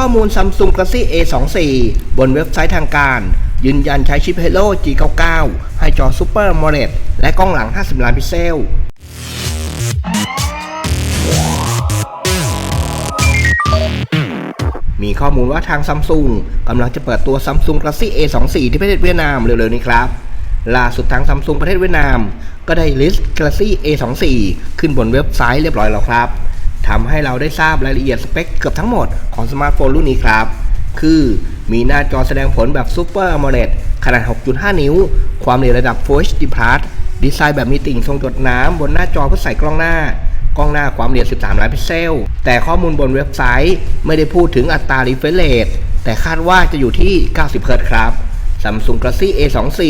ข้อมูล Samsung Galaxy A24 บนเว็บไซต์ทางการ ยืนยันใช้ชิป Helio G99 ให้จอ Super AMOLED และกล้องหลัง 50 ล้านพิกเซลมีข้อมูลว่าทางซัมซุงกำลังจะเปิดตัว Samsung Galaxy A24 ที่ประเทศเวียดนามเร็วๆนี้ครับ ล่าสุดทางซัมซุงประเทศเวียดนาม ก็ได้ลิสต์ Galaxy A24 ขึ้นบนเว็บไซต์เรียบร้อยแล้วครับ ทำให้เราได้ทราบรายละเอียดสเปคเกือบทั้งหมดของสมาร์ทโฟนรุ่นนี้ครับ คือมีหน้าจอแสดงผลแบบ Super AMOLED ขนาด 6.5 นิ้ว ความละเอียดระดับ Full HD Plus ดีไซน์แบบมีติ่งทรงหยดน้ำบนหน้าจอเพื่อใส่กล้องหน้ากล้องหน้าความละเอียด 13 ล้านพิกเซล แต่ข้อมูลบนเว็บไซต์ไม่ได้พูดถึงอัตรา refresh rate แต่คาดว่าจะอยู่ที่ 90 เฮิรตครับ Samsung Galaxy A24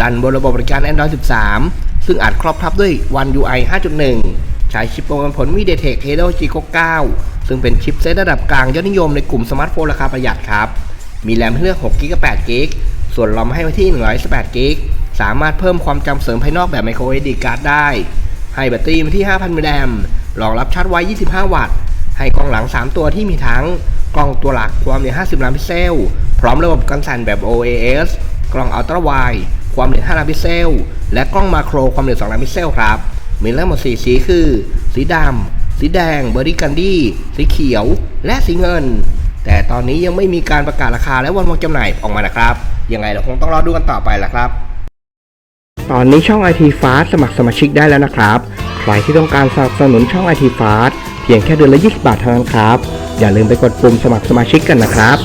รันบนระบบบริการ Android 13 ซึ่งอาจครอบทับด้วย One UI 5.1 ใช้ชิปประมวลผล MediaTek Helio G99 ซึ่งเป็นชิปเซตระดับกลางยอดนิยมในกลุ่มสมาร์ทโฟนราคาประหยัดครับ มีแรมให้เลือก6 g b กับ8 g b ส่วนรอมให้ไว้ที่128 g b สามารถเพิ่มความจำเสริมภายนอกแบบ micro SD card ได้ ให้แบตเตอรี่มาที่ 5,000มิลลิแอมรองรับชาร์จไว้ 25 วัตต์ ให้กล้องหลัง 3 ตัวที่มีทั้งกล้องตัวหลักความละเอียด50 ล้านพิกเซล พร้อมระบบกันสั่นแบบ OAS กล้องอัลตร้าไวความละเอียด5ล้านพิกเซล และกล้องมาโครความละเอียด2ล้านพิกเซลครับ มีทั้งหมด4สีคือ สีดำสีแดงเบอร์รี่กันดี้สีเขียว และสีเงิน แต่ตอนนี้ยังไม่มีการประกาศราคาและวันวางจำหน่ายออกมานะครับยังไงเราคงต้องรอดูกันต่อไปละครับ ตอนนี้ช่อง IT Fast สสมัครสมาชิกได้แล้วนะครับ ใครที่ต้องการสนับสนุนช่อง IT Fast เพียงแค่เดือนละ 20 บาทเท่านั้นครับ อย่าลืมไปกดปุ่มสมัครสมาชิกกันนะครับ